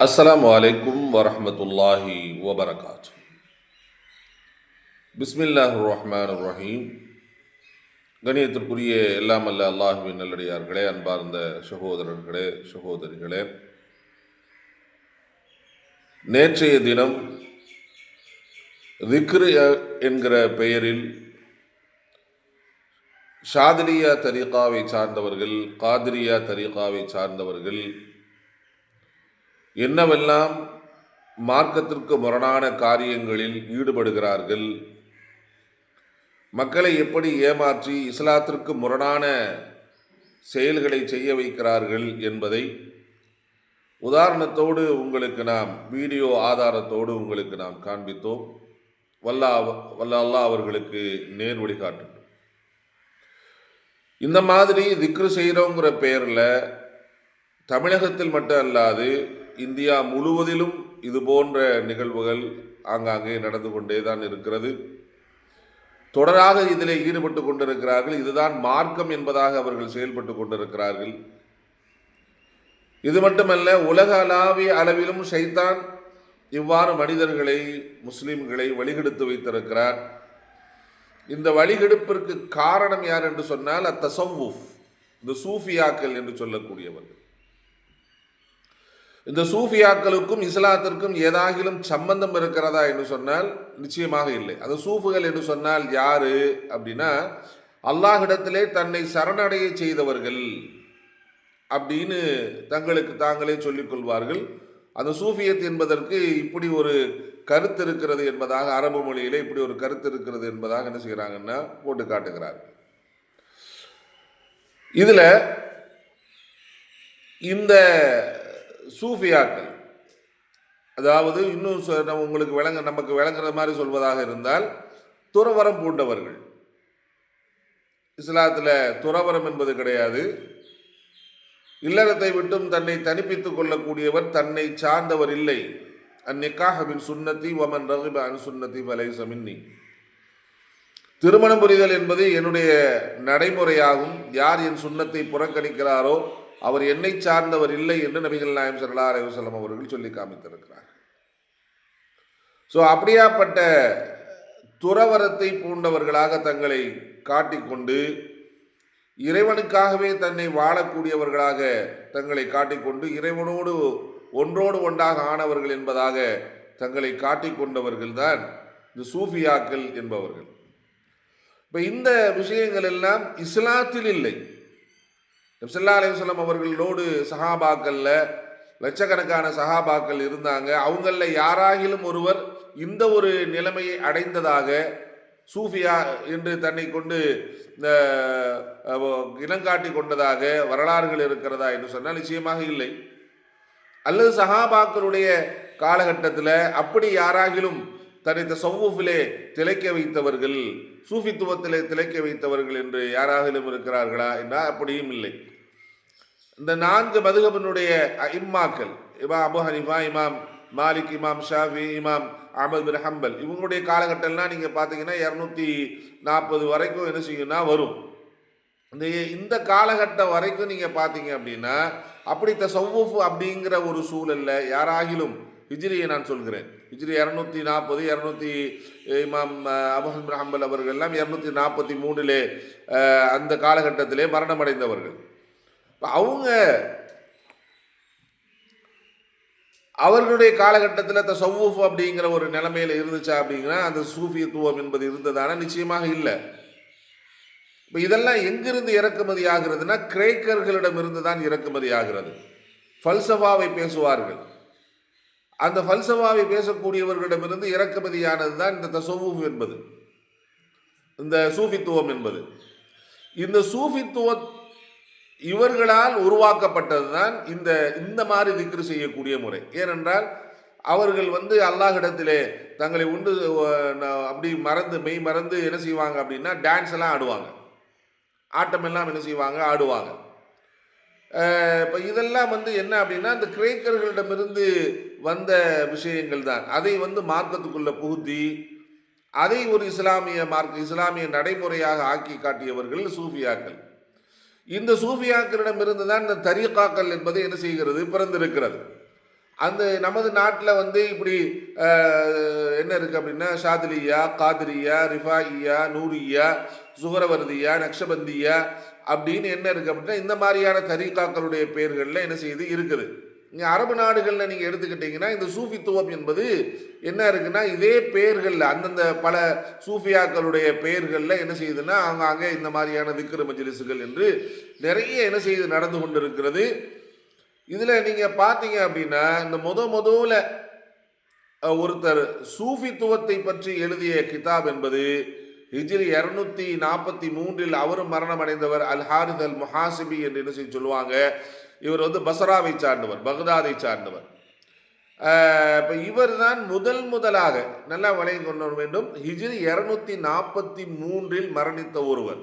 அஸ்லாம் அலைக்கும் வரமத்துல்லாஹி வபரகாத் பிஸ்மில்லாஹ் ரஹ்மான் ரஹீம் கணியத்திற்குரிய எல்லாம் அல்ல அல்லாஹுவின் நல்லடியார்களே அன்பார்ந்த சகோதரர்களே சகோதரிகளே. நேற்றைய தினம் திக்ரு என்கிற பெயரில் ஷாதிரியா தரீகாவை சார்ந்தவர்கள் காதிரியா தரீகாவை சார்ந்தவர்கள் என்னவெல்லாம் மார்க்கத்திற்கு முரணான காரியங்களில் ஈடுபடுகிறார்கள்? மக்களை எப்படி ஏமாற்றி இஸ்லாத்திற்கு முரணான செயல்களை செய்ய வைக்கிறார்கள் என்பதை உதாரணத்தோடு உங்களுக்கு நாம் வீடியோ ஆதாரத்தோடு உங்களுக்கு நாம் காண்பித்தோம். வல்லா வல்ல அவர்களுக்கு நேர் வழிகாட்டும் இந்த மாதிரி திக்ரு செய்கிறோங்கிற பெயரில் தமிழகத்தில் மட்டும் அல்லாது இந்தியா முழுவதிலும் இது போன்ற நிகழ்வுகள் ஆங்காங்கே நடந்து கொண்டே தான் இருக்கிறது. தொடராக இதில் ஈடுபட்டு கொண்டிருக்கிறார்கள். இதுதான் மார்க்கம் என்பதாக அவர்கள் செயல்பட்டு கொண்டிருக்கிறார்கள். இது மட்டுமல்ல உலக அளாவிய அளவிலும் ஷைத்தான் இவ்வாறு மனிதர்களை முஸ்லீம்களை வழிகெடுத்து வைத்திருக்கிறார். இந்த வழிகெடுப்பிற்கு காரணம் யார் என்று சொன்னால் அத்தசவுஃப் இந்த சூஃபியாக்கள் என்று சொல்லக்கூடியவர்கள். இந்த சூஃபியாக்களுக்கும் இஸ்லாத்திற்கும் ஏதாகிலும் சம்பந்தம் இருக்கிறதா என்று சொன்னால் நிச்சயமாக இல்லை. அந்த சூஃபுகள் என்று சொன்னால் யாரு அப்படின்னா அல்லாஹிடத்திலே தன்னை சரணடைய செய்தவர்கள் அப்படின்னு தங்களுக்கு தாங்களே சொல்லிக் கொள்வார்கள். அந்த சூஃபியத் என்பதற்கு இப்படி ஒரு கருத்து இருக்கிறது என்பதாக அரபு மொழியில் இப்படி ஒரு கருத்து இருக்கிறது என்பதாக என்ன செய்கிறாங்கன்னா போட்டு காட்டுகிறார். இதில் இந்த சூஃபியாக்கள். அதாவது இன்னும் சொ- நம்ம உங்களுக்கு விளங்க நமக்கு விளங்குற மாதிரி சொல்வதாக இருந்தால் துறவரம் பூண்டவர்கள். இஸ்லாத்தில் துறவரம் என்பது கிடையாது. இல்லறத்தை விட்டும் தன்னை தனிப்பித்துக் கொள்ளக்கூடியவர் தன்னை சார்ந்தவர் இல்லை. அந்நிக்காஹபின் சுன்னத்தி ஒமன் ரகுப அன் சுன்னத்தி வலை சமின்னி திருமணம் புரிதல் என்பது என்னுடைய நடைமுறையாகும். யார் என் சுண்ணத்தை புறக்கணிக்கிறாரோ அவர் என்னை சார்ந்தவர் இல்லை என்று நபிகள் நாயம் சல்லா அலைவசல்லம் அவர்கள் சொல்லி காமித்திருக்கிறார். ஸோ அப்படியாப்பட்ட துறவரத்தை பூண்டவர்களாக தங்களை காட்டிக்கொண்டு இறைவனுக்காகவே தன்னை வாழக்கூடியவர்களாக தங்களை காட்டிக்கொண்டு இறைவனோடு ஒன்றோடு ஒன்றாக ஆனவர்கள் என்பதாக தங்களை காட்டிக்கொண்டவர்கள் தான் இந்த சூஃபியாக்கள் என்பவர்கள். இப்போ இந்த விஷயங்கள் எல்லாம் இஸ்லாத்தில் இல்லை. நப்சல்லா அலிவசலம் அவர்களோடு சஹாபாக்களில் லட்சக்கணக்கான சஹாபாக்கள் இருந்தாங்க. அவங்களில் யாராகிலும் ஒருவர் இந்த ஒரு நிலைமையை அடைந்ததாக சூஃபியா என்று தன்னை கொண்டு இந்த, இனங்காட்டி கொண்டதாக வரலாறுகள் இருக்கிறதா என்று சொன்னால் நிச்சயமாக இல்லை. அல்லது சஹாபாக்களுடைய காலகட்டத்தில் அப்படி யாராகிலும் தன்னை இந்த சவ்வூஃபிலே திளைக்க வைத்தவர்கள் சூஃபித்துவத்திலே திளைக்க வைத்தவர்கள் என்று யாராகிலும் இருக்கிறார்களா என்றால் அப்படியும் இல்லை. இந்த நான்கு மதுகபனுடைய இம்மாக்கள் இமாம் அபு ஹனிஃபா இமாம் மாலிக் இமாம் ஷாஃபி இமாம் அஹமது பின் ஹம்பல் இவங்களுடைய காலகட்டம்லாம் நீங்கள் பார்த்தீங்கன்னா இரநூத்தி நாற்பது வரைக்கும் என்ன செய்யும்னா வரும். இந்த இந்த காலகட்டம் வரைக்கும் நீங்கள் பார்த்தீங்க அப்படின்னா அப்படி தசவுஃப் அப்படிங்கிற ஒரு சூழல்ல யாராகிலும் ஹிஜ்ரியை நான் சொல்கிறேன். ஹிஜ்ரி இரநூத்தி நாற்பது இரநூத்தி இமாம் அபஹம் ஹம்பல் அவர்கள் எல்லாம் இரநூத்தி நாற்பத்தி மூணிலே அந்த காலகட்டத்திலே மரணமடைந்தவர்கள். அவங்க அவர்களுடைய காலகட்டத்தில் இந்த சவ்வூஃப் அப்படிங்கிற ஒரு நிலைமையில் இருந்துச்சா அப்படிங்கன்னா அந்த சூஃபியத்துவம் என்பது இருந்ததான நிச்சயமாக இல்லை. இப்போ இதெல்லாம் எங்கிருந்து இறக்குமதி ஆகிறதுனா கிரேக்கர்களிடமிருந்து தான் இறக்குமதி ஆகிறது. ஃபல்சஃபாவை பேசுவார்கள். அந்த ஃபல்சவாவை பேசக்கூடியவர்களிடமிருந்து இறக்குமதியானது தான் இந்த தசவுஃப் என்பது. இந்த சூஃபித்துவம் என்பது. இந்த சூஃபித்துவ இவர்களால் உருவாக்கப்பட்டது தான் இந்த இந்த மாதிரி திக்ரு செய்யக்கூடிய முறை. ஏனென்றால் அவர்கள் வந்து அல்லாஹிடத்திலே தங்களை உண்டு அப்படி மறந்து மெய் மறந்து என்ன செய்வாங்க அப்படின்னா டான்ஸ் எல்லாம் ஆடுவாங்க. ஆட்டம் எல்லாம் என்ன செய்வாங்க? ஆடுவாங்க. இப்போ இதெல்லாம் வந்து என்ன அப்படின்னா இந்த கிரேக்கர்களிடமிருந்து வந்த விஷயங்கள் தான். அதை வந்து மார்க்கத்துக்குள்ளே புகுத்தி அதை ஒரு இஸ்லாமிய மார்க் இஸ்லாமிய நடைமுறையாக ஆக்கி காட்டியவர்கள் சூஃபியாக்கள். இந்த சூஃபியாக்களிடமிருந்து தான் இந்த தரிகாக்கள் என்பது என்ன செய்கிறது? பிறந்திருக்கிறது. அந்த நமது நாட்டில் வந்து இப்படி என்ன இருக்குது அப்படின்னா ஷாதிலியா காதிரியா ரிஃபாயியா நூரியா சுகரவர்தியா நக்ஷபந்தியா அப்படின்னு என்ன இருக்குது அப்படின்னா இந்த மாதிரியான தரிகாக்களுடைய பெயர்களில் என்ன செய்யுது இருக்குது? இங்கே அரபு நாடுகளில் நீங்கள் எடுத்துக்கிட்டிங்கன்னா இந்த சூஃபித்துவம் என்பது என்ன இருக்குன்னா இதே பெயர்களில் அந்தந்த பல சூஃபியாக்களுடைய பெயர்களில் என்ன செய்யுதுன்னா அவங்க அங்கே இந்த மாதிரியான விக்கிர மஜிலிசுகள் என்று நிறைய என்ன செய்து நடந்து கொண்டு இருக்கிறது இதில் நீங்கள் பார்த்தீங்க அப்படின்னா இந்த முத முதல்ல ஒருத்தர் சூஃபித்துவத்தை பற்றி எழுதிய கிதாப் என்பது ஹிஜ்ரி இரநூத்தி நாற்பத்தி மூன்றில் அவரும் மரணம் அடைந்தவர் அல் ஹாரித் அல் முஹாசிபி என்று என்ன செய்ய சொல்லுவாங்க? இவர் வந்து பசராவை சார்ந்தவர் பக்தாதை சார்ந்தவர். இப்போ இவர் தான் முதல் முதலாக நல்லா வழங்கி கொள்ள வேண்டும். ஹிஜ்ரி இரநூத்தி நாற்பத்தி மூன்றில் மரணித்த ஒருவர்.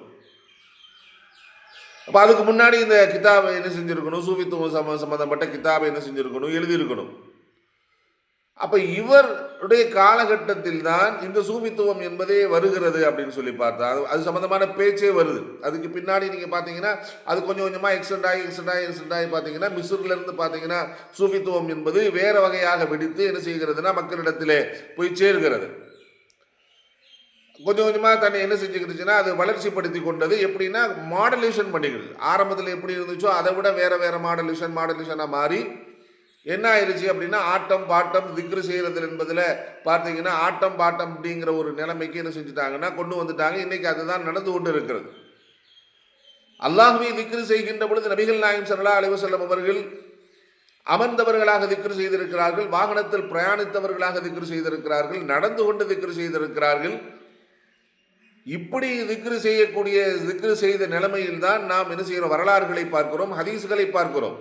அப்போ அதுக்கு முன்னாடி இந்த கிதாபை என்ன செஞ்சுருக்கணும்? சூஃபித்துவம் சம்ம சம்மந்தப்பட்ட கிதாபை என்ன செஞ்சுருக்கணும்? எழுதியிருக்கணும். அப்போ இவர் உடைய காலகட்டத்தில் தான் இந்த சூபித்துவம் என்பதே வருகிறது அப்படின்னு சொல்லி பார்த்தா. அது அது சம்மந்தமான பேச்சே வருது. அதுக்கு பின்னாடி நீங்கள் பார்த்தீங்கன்னா அது கொஞ்சம் கொஞ்சமாக எக்ஸ்டெண்ட் ஆகி எக்ஸ்டெண்ட் ஆகி எக்ஸ்டெண்ட் ஆகி பார்த்தீங்கன்னா மிஸ்ரிலிருந்து பார்த்தீங்கன்னா சூபித்துவம் என்பது வேறு வகையாக வெடித்து என்ன செய்கிறதுனா மக்களிடத்திலே போய் சேர்கிறது. கொஞ்சம் கொஞ்சமாக தன்னை என்ன செஞ்சுக்கிட்டுச்சுன்னா அது வளர்ச்சிப்படுத்தி கொண்டது. எப்படின்னா மாடலேஷன் பண்ணிக்கிறது. ஆரம்பத்தில் எப்படி இருந்துச்சோ அதை விட வேறு வேறு மாடலேஷன் மாடலேஷனாக மாறி என்ன ஆயிடுச்சு அப்படின்னா ஆட்டம் பாட்டம் திக்ரு செய்கிறது என்பதில் பார்த்தீங்கன்னா ஆட்டம் பாட்டம் அப்படிங்கிற ஒரு நிலைமைக்கு என்ன செஞ்சுட்டாங்கன்னா கொண்டு வந்துட்டாங்க. இன்றைக்கி அதுதான் நடந்து கொண்டு இருக்கிறது அல்லாஹுவை திக்ரு செய்கின்ற பொழுது நபிகள் நாயம் சல்லா அலிவசல்லம் அவர்கள் அமர்ந்தவர்களாக திக்ரு செய்திருக்கிறார்கள் வாகனத்தில் பிரயாணித்தவர்களாக திக்ரு செய்திருக்கிறார்கள் நடந்து கொண்டு திக்ரு செய்திருக்கிறார்கள். இப்படி திக்ரு செய்யக்கூடிய திக்ரு செய்த நிலைமையில் தான் நாம் என்ன செய்கிறோம்? வரலாறுகளை பார்க்கிறோம் ஹதீஸ்களை பார்க்கிறோம்.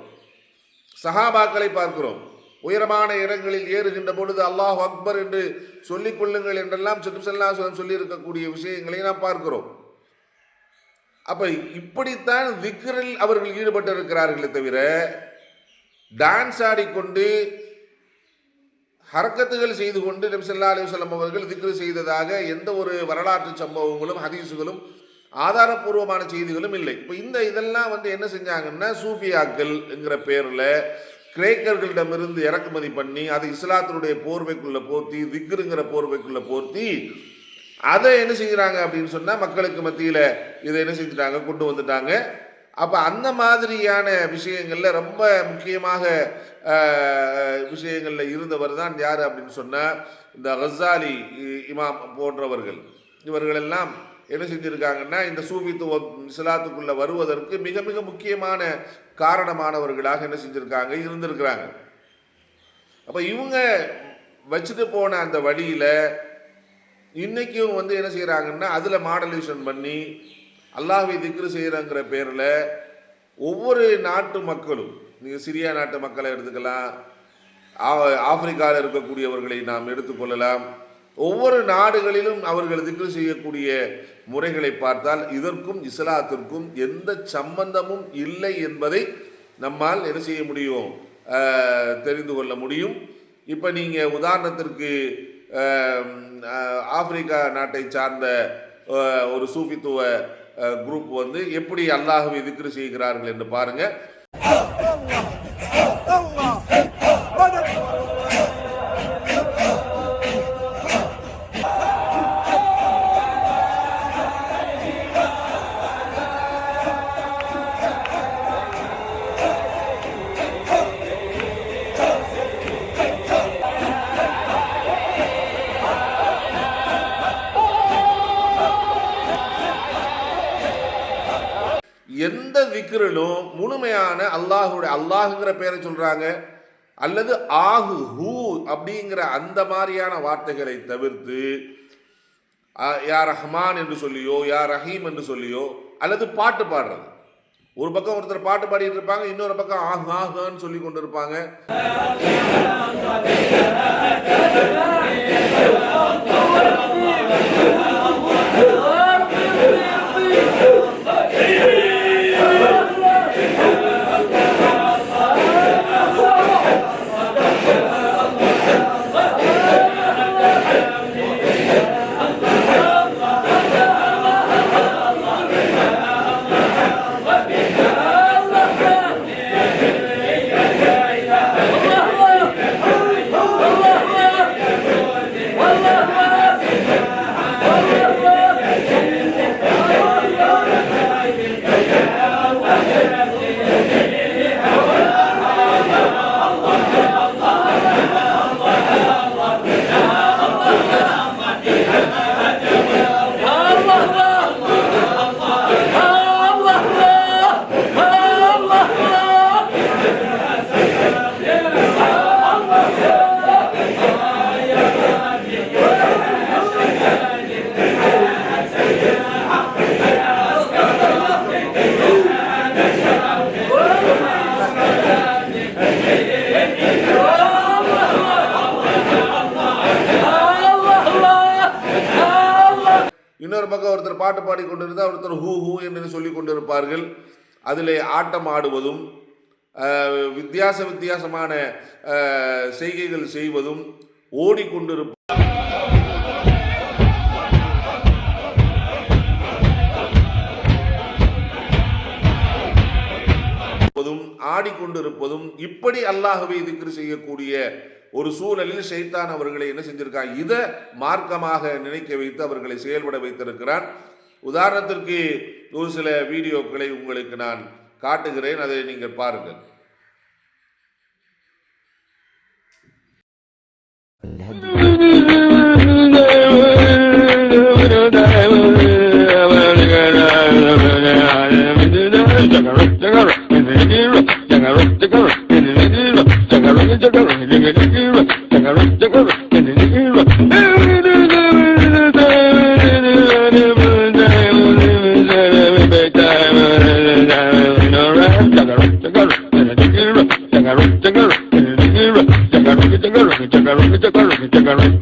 சஹாபாக்களை பார்க்கிறோம். உயரமான இடங்களில் ஏறுகின்ற பொழுது அல்லாஹ் அக்பர் என்று சொல்லிக் கொள்ளுங்கள் என்றெல்லாம் சுற்றுசல்லாசலம் சொல்லியிருக்கக்கூடிய விஷயங்களை நாம் பார்க்கிறோம். அப்ப இப்படித்தான் விக்ரில் அவர்கள் ஈடுபட்டு இருக்கிறார்களே தவிர டான்ஸ் ஆடிக்கொண்டு ஹரக்கத்துகள் செய்து கொண்டு நபிசல்லா அலுவலம் அவர்கள் திக்ரு செய்ததாக எந்த ஒரு வரலாற்று சம்பவங்களும் ஹதீஸுகளும் ஆதாரப்பூர்வமான செய்திகளும் இல்லை. இப்போ இந்த இதெல்லாம் வந்து என்ன செஞ்சாங்கன்னா சூஃபியாக்கள்ங்கிற பேரில் கிரேக்கர்களிடமிருந்து இறக்குமதி பண்ணி அதை இஸ்லாத்தினுடைய போர்வைக்குள்ளே போர்த்தி திக்ருங்கிற போர்வைக்குள்ளே போர்த்தி அதை என்ன செய்கிறாங்க அப்படின்னு சொன்னால் மக்களுக்கு மத்தியில் இதை என்ன செஞ்சுட்டாங்க கொண்டு வந்துட்டாங்க. அப்போ அந்த மாதிரியான விஷயங்களில் ரொம்ப முக்கியமாக விஷயங்களில் இருந்தவர் தான் யார் அப்படின்னு சொன்னால் இந்த ஹசாலி இமாம் போன்றவர்கள். இவர்களெல்லாம் என்ன செஞ்சுருக்காங்கன்னா இந்த சூஃபித்துவம் இஸ்லாத்துக்குள்ளே வருவதற்கு மிக மிக முக்கியமான காரணமானவர்களாக என்ன செஞ்சுருக்காங்க இருந்திருக்கிறாங்க. அப்போ இவங்க வச்சுட்டு போன அந்த வழியில் இன்றைக்கும் வந்து என்ன செய்கிறாங்கன்னா அதில் மாடலேஷன் பண்ணி அல்லாஹை திக்ரு செய்கிறங்கிற பேரில் ஒவ்வொரு நாட்டு மக்களும் நீங்கள் சிரியா நாட்டு மக்களை எடுத்துக்கலாம் ஆ- ஆப்பிரிக்காவில் இருக்கக்கூடியவர்களை நாம் எடுத்துக்கொள்ளலாம் ஒவ்வொரு நாடுகளிலும் அவர்கள் திக்ரு செய்யக்கூடிய முறைகளை பார்த்தால் இதற்கும் இஸ்லாத்திற்கும் எந்த சம்பந்தமும் இல்லை என்பதை நம்மால் என்ன செய்ய முடியும் தெரிந்து கொள்ள முடியும் இப்போ நீங்கள் உதாரணத்திற்கு ஆப்பிரிக்கா நாட்டை சார்ந்த ஒரு சூஃபித்துவ குரூப் வந்து எப்படி அல்லாஹுவை திக்ரு செய்கிறார்கள் என்று பாருங்கள் எந்த விக்கிரலும் முழுமையான அல்லாஹுடைய அல்லாஹுங்கிற பேரை சொல்கிறாங்க அல்லது ஆகு ஹூ அப்படிங்கிற அந்த மாதிரியான வார்த்தைகளை தவிர்த்து யா ரஹ்மான் என்று சொல்லியோ யா ரஹீம் என்று சொல்லியோ அல்லது பாட்டு பாடுறது. ஒரு பக்கம் ஒருத்தர் பாட்டு பாடிட்டு இருப்பாங்க இன்னொரு பக்கம் ஆஹ் ஆஹ்னு சொல்லி கொண்டு இருப்பாங்க Oh, ஒருத்தர் பாட்டு பாடிக்கொண்டிருந்தால் ஒருத்தர் ஹூ ஹூ என்று சொல்லி கொண்டிருப்பார்கள் அதில் ஆட்டம் ஆடுவதும் வித்தியாச வித்தியாசமான செய்கைகள் செய்வதும் ஓடிக்கொண்டிருப்ப இருப்பதும் ஆடிக்கொண்டிருப்பதும் இப்படி அல்லாஹவை திக்ரு செய்யக்கூடிய ஒரு சூழலில் ஷைத்தான் அவர்களை என்ன செஞ்சிருக்கான்? இதை மார்க்கமாக நினைக்க வைத்து அவர்களை செயல்பட வைத்திருக்கிறான். உதாரணத்திற்கு ஒரு சில வீடியோக்களை உங்களுக்கு நான் காட்டுகிறேன். அதை நீங்கள் பாருங்கள்.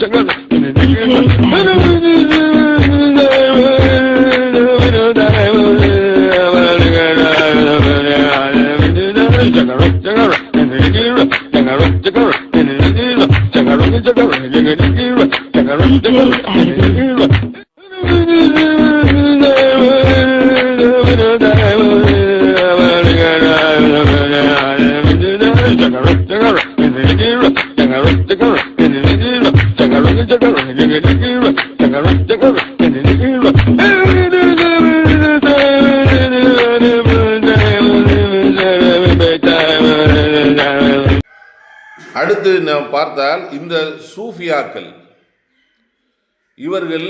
Jangan அடுத்து நாம் பார்த்தால் இந்த சூஃபியாக்கள். இவர்கள்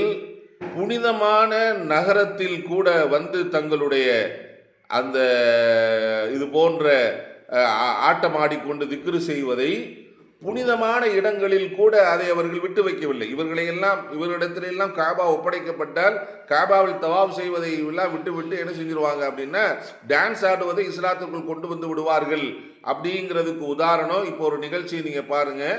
புனிதமான நகரத்தில் கூட வந்து தங்களுடைய அந்த இது போன்ற ஆட்டமாடிக்கொண்டு ஆட்டம் ஆடிக்கொண்டு திக்ரு செய்வதை புனிதமான இடங்களில் கூட அதை அவர்கள் விட்டு வைக்கவில்லை. இவர்களை எல்லாம் இவர்களிடத்திலெல்லாம் காபா ஒப்படைக்கப்பட்டால் காபாவில் தவாப் செய்வதை எல்லாம் விட்டு விட்டு என்ன செஞ்சிருவாங்க அப்படின்னா டான்ஸ் ஆடுவதை இஸ்லாத்துக்குள் கொண்டு வந்து விடுவார்கள். அப்படிங்கிறதுக்கு உதாரணம். இப்போ ஒரு நிகழ்ச்சியை நீங்கள் பாருங்கள்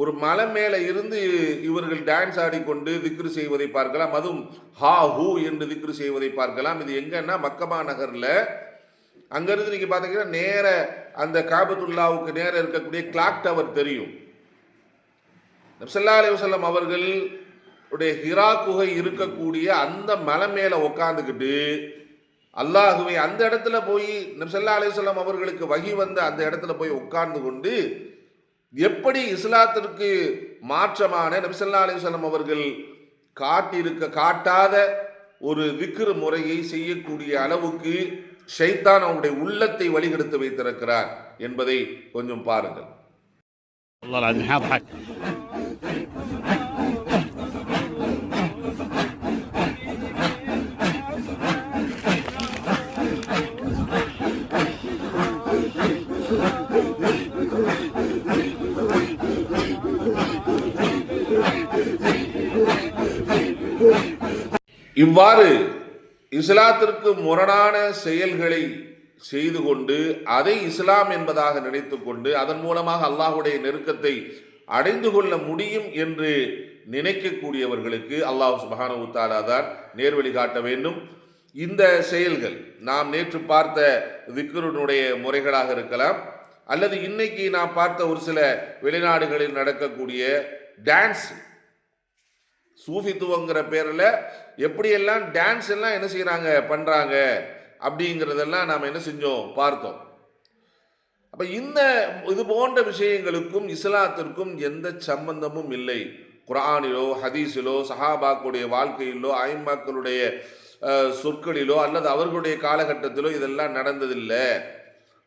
ஒரு மலை மேலே இருந்து இவர்கள் டான்ஸ் ஆடிக்கொண்டு திக்ரு செய்வதை பார்க்கலாம். அதுவும் ஹா ஹூ என்று திக்ரு செய்வதை பார்க்கலாம். இது எங்கன்னா மக்கமா நகரில் அங்கேருந்து நீங்கள் பார்த்தீங்கன்னா நேர அந்த காபத்துல்லாவுக்கு நேர இருக்கக்கூடிய கிளாக் டவர் தெரியும். நப்சல்லா அலி வசல்லம் அவர்கள் உடைய ஹிரா குகை இருக்கக்கூடிய அந்த மலை மேலே உக்காந்துக்கிட்டு அல்லாஹுவை அந்த இடத்துல போய் நப்சல்லா அலிவசல்லம் அவர்களுக்கு வகி வந்த அந்த இடத்துல போய் உட்கார்ந்து கொண்டு எப்படி இஸ்லாத்திற்கு மாற்றமான நபிசல்லா அலிவசல்லம் அவர்கள் காட்டியிருக்க காட்டாத ஒரு விக்கிர முறையை செய்யக்கூடிய அளவுக்கு ஷைத்தான் அவனுடைய உள்ளத்தை வழிகெடுத்து வைத்திருக்கிறார் என்பதை கொஞ்சம் பாருங்கள். இவ்வாறு இஸ்லாத்திற்கு முரணான செயல்களை செய்து கொண்டு அதை இஸ்லாம் என்பதாக நினைத்து கொண்டு அதன் மூலமாக அல்லாஹுடைய நெருக்கத்தை அடைந்து கொள்ள முடியும் என்று நினைக்கக்கூடியவர்களுக்கு அல்லாஹ் சுபஹானு தாலா தான் நேர்வழி காட்ட வேண்டும். இந்த செயல்கள் நாம் நேற்று பார்த்த விக்ருனுடைய முறைகளாக இருக்கலாம் அல்லது இன்னைக்கு நாம் பார்த்த ஒரு சில வெளிநாடுகளில் நடக்கக்கூடிய டான்ஸ் சூஃபித்துவங்கிற பேரில் எப்படியெல்லாம் டான்ஸ் எல்லாம் என்ன செய்கிறாங்க பண்ணுறாங்க அப்படிங்கிறதெல்லாம் நாம் என்ன செஞ்சோம் பார்த்தோம். அப்போ இந்த இது போன்ற விஷயங்களுக்கும் இஸ்லாத்திற்கும் எந்த சம்பந்தமும் இல்லை. குரானிலோ ஹதீஸிலோ சஹாபாக்களுடைய வாழ்க்கையிலோ ஐம்மாக்களுடைய சொற்களிலோ அல்லது அவர்களுடைய காலகட்டத்திலோ இதெல்லாம் நடந்ததில்லை.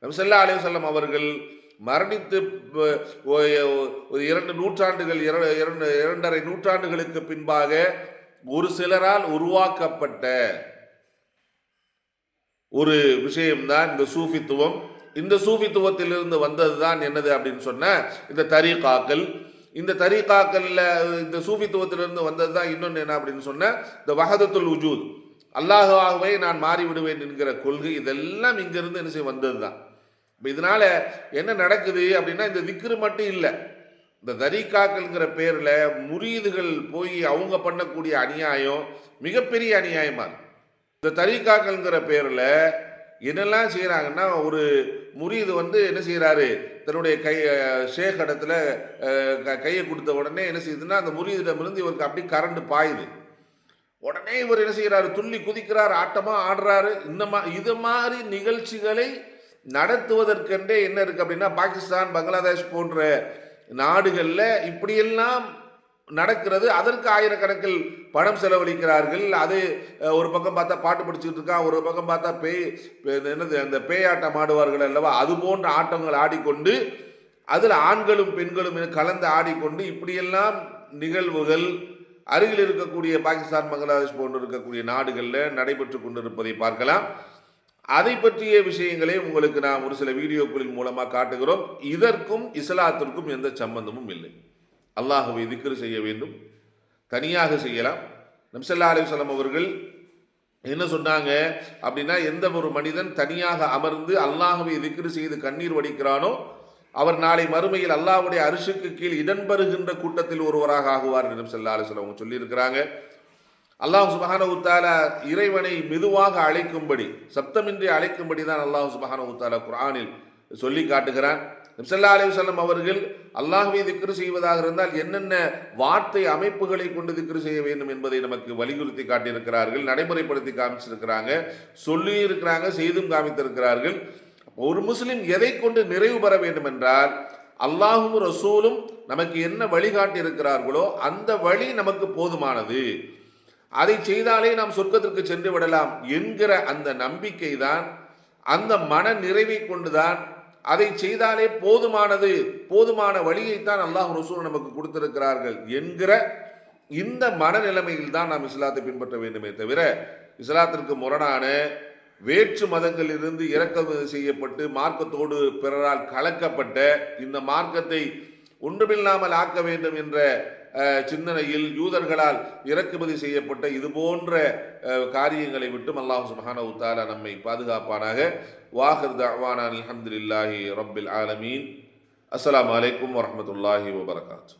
நபிசல்லா அலைவசல்லம் அவர்கள் மரணித்து ஒரு இரண்டு நூற்றாண்டுகள் இர- இரண்டு இரண்டரை நூற்றாண்டுகளுக்கு பின்பாக ஒரு சிலரால் உருவாக்கப்பட்ட ஒரு விஷயம்தான் இந்த சூஃபித்துவம். இந்த சூஃபித்துவத்திலிருந்து வந்தது தான் என்னது அப்படின்னு சொன்ன இந்த தரீகாக்கள். இந்த தரீகாக்கள்ல இந்த சூஃபித்துவத்திலிருந்து வந்தது தான் இன்னொன்று என்ன அப்படின்னு சொன்ன இந்த வகதத்துல் உஜூத். அல்லாஹாகவே நான் மாறிவிடுவேன் என்கிற கொள்கை இதெல்லாம் இங்கிருந்து என்ன செய்ய வந்தது தான் இப்போ இதனால என்ன நடக்குது அப்படின்னா இந்த திக்ரு மட்டும் இல்லை. இந்த தரிகாக்கள்ங்கிற பேரில் முரீதுகள் போய் அவங்க பண்ணக்கூடிய அநியாயம் மிகப்பெரிய அநியாயமாக இருக்கு. இந்த தரிகாக்கள்ங்கிற பேரில் என்னெல்லாம் செய்கிறாங்கன்னா ஒரு முரீது வந்து என்ன செய்கிறாரு தன்னுடைய கை ஷேக் இடத்துல க- கையை கொடுத்த உடனே என்ன செய்யுதுன்னா அந்த முரீதிடமிருந்து இவருக்கு அப்படி கரண்ட் பாயுது. உடனே இவர் என்ன செய்கிறாரு துள்ளி குதிக்கிறார் ஆட்டமாக ஆடுறாரு. இந்த மா இது மாதிரி நிகழ்ச்சிகளை நடத்துவதற்கென்றே என்ன இருக்கு அப்படின்னா பாகிஸ்தான் பங்களாதேஷ் போன்ற நாடுகளில் இப்படியெல்லாம் நடக்கிறது. அதற்கு ஆயிரக்கணக்கில் பணம் செலவழிக்கிறார்கள். அது ஒரு பக்கம் பார்த்தா பாட்டு படிச்சுட்டு இருக்கான் ஒரு பக்கம் பார்த்தா பேய் என்னது அந்த பேயாட்டம் ஆடுவார்கள் அல்லவா? அது போன்ற ஆட்டங்கள் ஆடிக்கொண்டு அதில் ஆண்களும் பெண்களும் கலந்து ஆடிக்கொண்டு இப்படியெல்லாம் நிகழ்வுகள் அருகில் இருக்கக்கூடிய பாகிஸ்தான் பங்களாதேஷ் போன்று இருக்கக்கூடிய நாடுகளில் நடைபெற்று கொண்டிருப்பதை பார்க்கலாம். அதை பற்றிய விஷயங்களை உங்களுக்கு நான் ஒரு சில வீடியோக்களின் மூலமாக காட்டுகிறோம். இதற்கும் இஸ்லாத்திற்கும் எந்த சம்பந்தமும் இல்லை. அல்லாஹுவை திக்ரு செய்ய வேண்டும். தனியாக செய்யலாம். நம்சல்லா அலிசல்லாம் அவர்கள் என்ன சொன்னாங்க அப்படின்னா எந்த ஒரு மனிதன் தனியாக அமர்ந்து அல்லாஹுவை திக்ரு செய்து கண்ணீர் வடிக்கிறானோ அவர் நாளை மறுமையில் அல்லாஹுடைய அரிசுக்கு கீழ் இடம்பெறுகின்ற கூட்டத்தில் ஒருவராக ஆகுவார் என்று நம்சல்லா அலிசல்லாம் அவங்க சொல்லியிருக்கிறாங்க. அல்லாஹ் சுபஹான உத்தால இறைவனை மெதுவாக அழைக்கும்படி சப்தமின்றி அழைக்கும்படி தான் அல்லாஹ் சுபஹான உத்தால குரானில் சொல்லி காட்டுகிறான். நிம்சல்லா அலிவசல்லம் அவர்கள் அல்லாஹுவை திக்ரு செய்வதாக இருந்தால் என்னென்ன வார்த்தை அமைப்புகளை கொண்டு திக்ரு செய்ய வேண்டும் என்பதை நமக்கு வலியுறுத்தி காட்டியிருக்கிறார்கள் நடைமுறைப்படுத்தி காமிச்சிருக்கிறாங்க சொல்லி இருக்கிறாங்க செய்தும் காமித்திருக்கிறார்கள். ஒரு முஸ்லிம் எதை கொண்டு நிறைவு பெற வேண்டும் என்றால் அல்லாஹும் ரசூலும் நமக்கு என்ன வழிகாட்டி இருக்கிறார்களோ அந்த வழி நமக்கு போதுமானது. அதை செய்தாலே நாம் சொர்க்கத்திற்கு சென்று விடலாம் என்கிற அந்த நம்பிக்கை தான் அந்த மன நிறைவை கொண்டுதான் அதை செய்தாலே போதுமானது போதுமான வழியைத்தான் அல்லாஹ் ரசூல் நமக்கு கொடுத்திருக்கிறார்கள் என்கிற இந்த மனநிலைமையில் தான் நாம் இஸ்லாத்தை பின்பற்ற வேண்டுமே தவிர இஸ்லாத்திற்கு முரணான வேற்று மதங்களிலிருந்து இறக்குமதி செய்யப்பட்டு மார்க்கத்தோடு பிறரால் கலக்கப்பட்ட இந்த மார்க்கத்தை ஒன்றுமில்லாமல் ஆக்க வேண்டும் என்ற சிந்தனையில் யூதர்களால் இறக்குமதி செய்யப்பட்ட இது போன்ற காரியங்களை விட்டும் அல்லாஹ் சுபஹான உத்தாலா நம்மை பாதுகாப்பானாக. வாஹர் தஅவானா அலமதுல்லாஹி ரப்பில் ஆலமீன். அஸ்லாம் வலைக்கம் வரமத்துல்லாஹி வபரகாத்து.